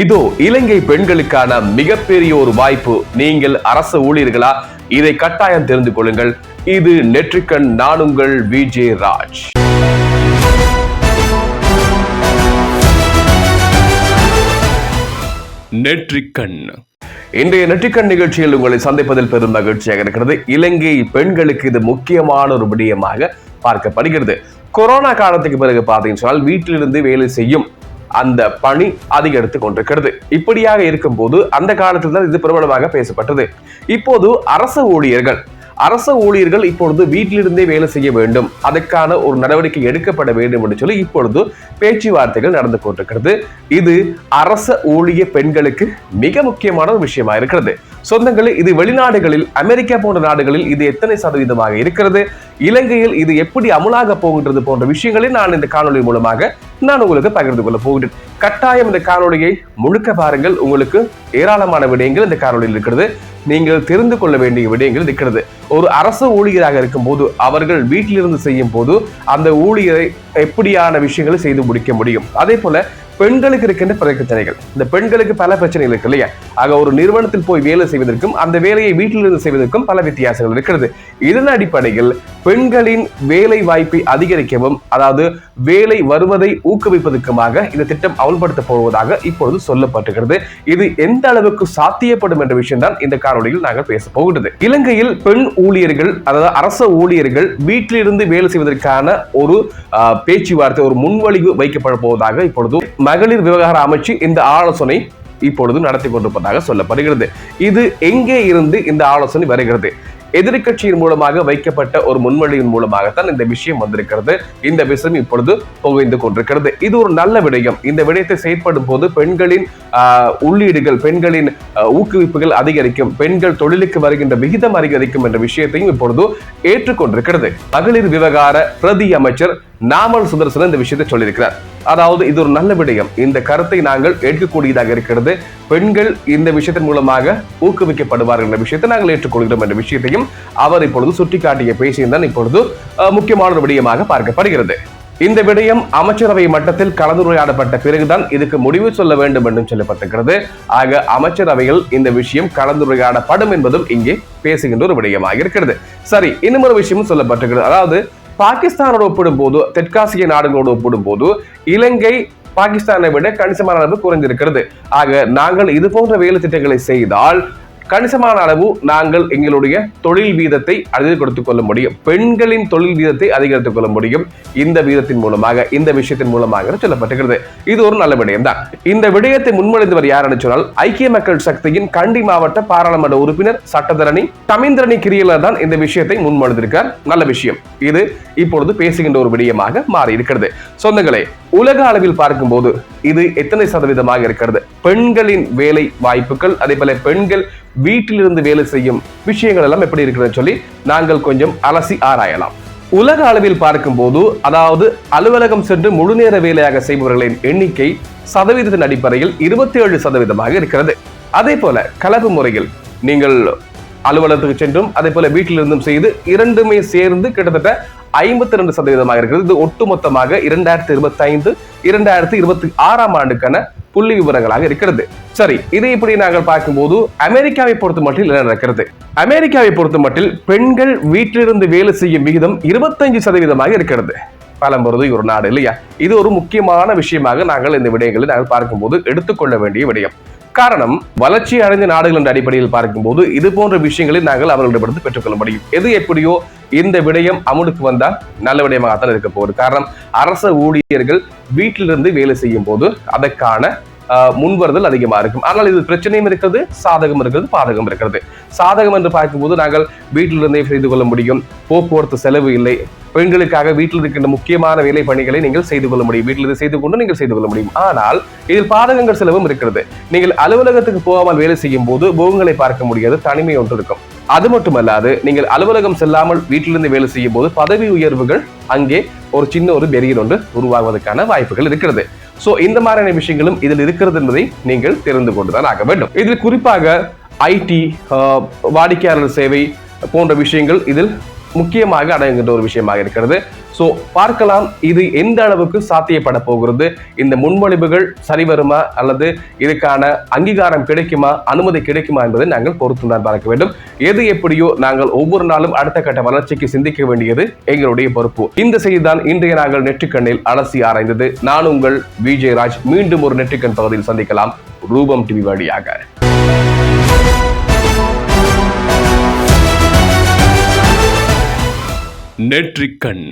இதோ இலங்கை பெண்களுக்கான மிகப்பெரிய ஒரு வாய்ப்பு நீங்கள் அரசு ஊழியர்களா? இதை கட்டாயம் தெரிந்து கொள்ளுங்கள். இது நெற்றிக்கண் நானுங்கள் விஜே ராஜ் நெற்றிக்கண். இன்றைய நெற்றிக்கண் நிகழ்ச்சியில் உங்களை சந்திப்பதில் பெரும் மகிழ்ச்சியாக இருக்கிறது. இலங்கை பெண்களுக்கு இது முக்கியமான ஒரு விடயமாக பார்க்கப்படுகிறது. கொரோனா காலத்துக்கு பிறகு பார்த்தீங்கன்னு சொன்னால் வீட்டிலிருந்து வேலை செய்யும் அந்த பணி அதிகரித்து கொண்டிருக்கிறது. இப்படியாக இருக்கும்போது அந்த காலத்தில் தான் இது பிரபலமாக பேசப்பட்டது. இப்போது அரசு ஊழியர்கள் அரசு ஊழியர்கள் இப்பொழுது வீட்டிலிருந்தே வேலை செய்ய வேண்டும். அதற்கான ஒரு நடவடிக்கை எடுக்கப்பட வேண்டும் என்று சொல்லி இப்பொழுது பேச்சுவார்த்தைகள் நடந்து கொண்டிருக்கிறது. இது அரச ஊழிய பெண்களுக்கு மிக முக்கியமான ஒரு விஷயமா இருக்கிறது. சொந்தங்களே இது வெளிநாடுகளில் அமெரிக்கா போன்ற நாடுகளில் இது எத்தனை சதவீதமாக இருக்கிறது? இலங்கையில் இது எப்படி அமுலாக போகின்றது போன்ற விஷயங்களை நான் இந்த காணொளி மூலமாக நான் உங்களுக்கு பகிர்ந்து கொள்ள போகிறேன். கட்டாயம் இந்த காணொலியை முழுக்க பாருங்கள். உங்களுக்கு ஏராளமான விடயங்கள் இந்த காணொளியில் இருக்கிறது. நீங்கள் தெரிந்து கொள்ள வேண்டிய விடயங்கள் இருக்கிறது. ஒரு அரசு ஊழியராக இருக்கும்போது அவர்கள் வீட்டிலிருந்து செய்யும் போது அந்த ஊழியரை எப்படியான விஷயங்களை செய்து முடிக்க முடியும்? அதே போல பெண்களுக்கு இருக்கின்ற பிரச்சனைகள். இந்த பெண்களுக்கு பல பிரச்சனைகள் இருக்கு இல்லையா? ஆக ஒரு நிறுவனத்தில் போய் வேலை செய்வதற்கும் அந்த வேலையை வீட்டிலிருந்து செய்வதற்கும் பல வித்தியாசங்கள் இருக்கிறது. இதன் அடிப்படையில் பெண்களின் வேலை வாய்ப்பை அதிகரிக்கவும் அதாவது வேலை வருவதை ஊக்குவிப்பதற்குமாக இந்த திட்டம் அமல்படுத்த போவதாக இப்பொழுது சொல்லப்பட்டுகிறது இது எந்த அளவுக்கு சாத்தியப்படும் என்ற விஷயம் தான் இந்த காணொலியில் நாங்கள் பேச போகிறது இலங்கையில் பெண் ஊழியர்கள் அதாவது அரச ஊழியர்கள் வீட்டிலிருந்து வேலை செய்வதற்கான ஒரு பேச்சுவார்த்தை ஒரு முன்வழிவு வைக்கப்பட போவதாக இப்பொழுது மகளிர் விவகார அமைச்சு இந்த ஆலோசனை இப்பொழுது நடத்தி கொண்டிருப்பதாக சொல்லப்படுகிறது. இது எங்கே இருந்து இந்த ஆலோசனை வருகிறது? எதிர்கட்சியின் மூலமாக வைக்கப்பட்ட ஒரு முன்மொழியின் மூலமாகத்தான் இந்த விஷயம் வந்திருக்கிறது. இந்த விஷயம் இப்பொழுது புகைந்து கொண்டிருக்கிறது. இது ஒரு நல்ல விடயம். இந்த விடயத்தை செயற்படும் போது பெண்களின் உள்ளீடுகள் பெண்களின் ஊக்குவிப்புகள் அதிகரிக்கும். பெண்கள் தொழிலுக்கு வருகின்ற விகிதம் அதிகரிக்கும் என்ற விஷயத்தையும் இப்பொழுது ஏற்றுக்கொண்டிருக்கிறது. மகளிர் விவகார பிரதி அமைச்சர் நாமல் சுதர்சன் இந்த விஷயத்தை சொல்லியிருக்கிறார். அதாவது இது ஒரு நல்ல விடயம். இந்த கருத்தை நாங்கள் ஏற்கக்கூடியதாக இருக்கிறது. பெண்கள் இந்த விஷயத்தின் மூலமாக ஊக்குவிக்கப்படுவார்கள் என்ற விஷயத்தை நாங்கள் ஏற்றுக்கொள்கிறோம் என்ற விஷயத்தையும் அவர் இப்பொழுது சுட்டிக்காட்டிய பேசியிருந்தால் இப்பொழுது முக்கியமான ஒரு விடயமாக பார்க்கப்படுகிறது. இந்த விடயம் அமைச்சரவை மட்டத்தில் கலந்துரையாடப்பட்ட பிறகுதான் இதுக்கு முடிவு சொல்ல வேண்டும் என்றும் சொல்லப்பட்டிருக்கிறது. ஆக அமைச்சரவையில் இந்த விஷயம் கலந்துரையாடப்படும் என்பதும் இங்கே பேசுகின்ற ஒரு விடயமாக இருக்கிறது. சரி இன்னும் ஒரு விஷயமும் சொல்லப்பட்டிருக்கிறது. அதாவது பாகிஸ்தானோடு ஒப்பிடும்போது தெற்காசிய நாடுகளோடு ஒப்பிடும்போது இலங்கை பாகிஸ்தானை விட கணிசமான அளவு குறைந்திருக்கிறது. ஆக நாங்கள் இது போன்ற வேலை திட்டங்களை செய்தால் கணிசமான அளவு நாங்கள் எங்களுடைய தொழில் வீதத்தை அதிகரித்துக் கொள்ள முடியும். பெண்களின் தொழில் வீதத்தை அதிகரித்துக் கொள்ள முடியும். இந்த வீதத்தின் மூலமாக இந்த விஷயத்தின் மூலமாக சொல்லப்பட்டுகிறது இது ஒரு நல்ல விடயம் தான் இந்த விடயத்தை முன்மொழிந்தவர் யார் சொன்னால் ஐக்கிய மக்கள் சக்தியின் கண்டி மாவட்ட பாராளுமன்ற உறுப்பினர் சட்டத்தரணி தமிந்திரணி கிரியலர் தான் இந்த விஷயத்தை முன்மொழிந்திருக்கார் நல்ல விஷயம். இது இப்பொழுது பேசுகின்ற ஒரு விடயமாக மாறி இருக்கிறது சொந்தங்களே உலக அளவில் பார்க்கும்போது இது எத்தனை சதவீதமாக இருக்கிறது? பெண்களின் வேலை வாய்ப்புகள் அதே போல பெண்கள் வீட்டிலிருந்து வேலை செய்யும் விஷயங்கள் எல்லாம் எப்படி இருக்கிறதுன்னு சொல்லி நாங்கள் கொஞ்சம் அலசி ஆராயலாம். உலக அளவில் பார்க்கும்போது அதாவது அலுவலகம் சென்று முழுநேர வேலையாக செய்பவர்களின் எண்ணிக்கை சதவீதத்தின் அடிப்படையில் இருபத்தி ஏழு சதவீதமாக இருக்கிறது. அதே போல கலப்பு முறையில் நீங்கள் அலுவலகத்துக்கு சென்றும் அதே போல வீட்டிலிருந்தும் செய்து இரண்டுமே சேர்ந்து கிட்டத்தட்ட ஐம்பத்தி ரெண்டு சதவீதமாக இருக்கிறது. இது ஒட்டுமொத்தமாக இரண்டாயிரத்தி இருபத்தி ஐந்து இரண்டாயிரத்தி இருபத்தி ஆறாம் ஆண்டுக்கான புள்ளி விவரங்களாக இருக்கிறது. சரி இதை இப்படி நாங்கள் பார்க்கும்போது அமெரிக்காவை பொறுத்த மட்டில் என்ன நடக்கிறது? அமெரிக்காவை பொறுத்த மட்டில் பெண்கள் வீட்டிலிருந்து வேலை செய்யும் விகிதம் இருபத்தஞ்சு சதவீதமாக இருக்கிறது. பலம்பொருது ஒரு நாடு இல்லையா? இது ஒரு முக்கியமான விஷயமாக நாங்கள் இந்த விடயங்களை நாங்கள் பார்க்கும்போது எடுத்துக்கொள்ள வேண்டிய விடயம். காரணம் வளர்ச்சி அடைந்த நாடுகள் என்ற அடிப்படையில் பார்க்கும்போது இது போன்ற விஷயங்களை நாங்கள் அவர்களிடமிருந்து பெற்றுக்கொள்ள முடியும் எது எப்படியோ இந்த விடயம் அமுலுக்கு வந்தால் நல்ல விடயமாகத்தான் இருக்க போகுது. காரணம் அரச ஊழியர்கள் வீட்டிலிருந்து வேலை செய்யும் போது அதற்கான முன்வருதல் அதிகமாக இருக்கும். ஆனால் இது பிரச்சனையும் இருக்கிறது சாதகம் இருக்கிறது பாதகம் இருக்கிறது. சாதகம் என்று பார்க்கும்போது நாங்கள் வீட்டிலிருந்தே செய்து கொள்ள முடியும். போக்குவரத்து செலவு இல்லை. பெண்களுக்காக வீட்டில் இருக்கின்ற முக்கியமான வேலை பணிகளை நீங்கள் செய்து கொள்ள முடியும். வீட்டில் இதை செய்து கொண்டு நீங்கள் செய்து கொள்ள முடியும். ஆனால் இதில் பாதகங்கள் செலவும் இருக்கிறது. நீங்கள் அலுவலகத்துக்கு போகாமல் வேலை செய்யும் போது முகங்களை பார்க்க முடியாது. தனிமை ஒன்று இருக்கும். அது மட்டுமல்லாது நீங்கள் அலுவலகம் செல்லாமல் வீட்டிலிருந்து வேலை செய்யும் போது பதவி உயர்வுகள் அங்கே ஒரு சின்ன ஒரு பெரியர் ஒன்று உருவாகுவதற்கான வாய்ப்புகள் இருக்கிறது. ஸோ இந்த மாதிரியான விஷயங்களும் இதில் இருக்கிறது என்பதை நீங்கள் தெரிந்து கொண்டுதான் ஆக வேண்டும். இதில் குறிப்பாக ஐடி வாடிக்கையாளர் சேவை போன்ற விஷயங்கள் இதில் முக்கியமாக அடங்குகின்ற ஒரு விஷயமாக இருக்கிறது. ஸோ பார்க்கலாம் இது எந்த அளவுக்கு சாத்தியப்பட போகிறது? இந்த முன்மொழிவுகள் சரிவருமா அல்லது இதுக்கான அங்கீகாரம் கிடைக்குமா? அனுமதி கிடைக்குமா என்பதை நாங்கள் பொறுத்து தான் பார்க்க வேண்டும். எது எப்படியோ நாங்கள் ஒவ்வொரு நாளும் அடுத்த கட்ட வளர்ச்சிக்கு சிந்திக்க வேண்டியது எங்களுடைய பொறுப்பு. இந்த செய்தி தான் இன்றைய நாங்கள் நெற்றுக்கண்ணில் அலசி ஆராய்ந்தது. நான் உங்கள் விஜய் ராஜ் மீண்டும் ஒரு நெற்றிக்கண் பகுதியில் சந்திக்கலாம். ரூபம் டிவி வழியாக. நெற்றிக்கண்.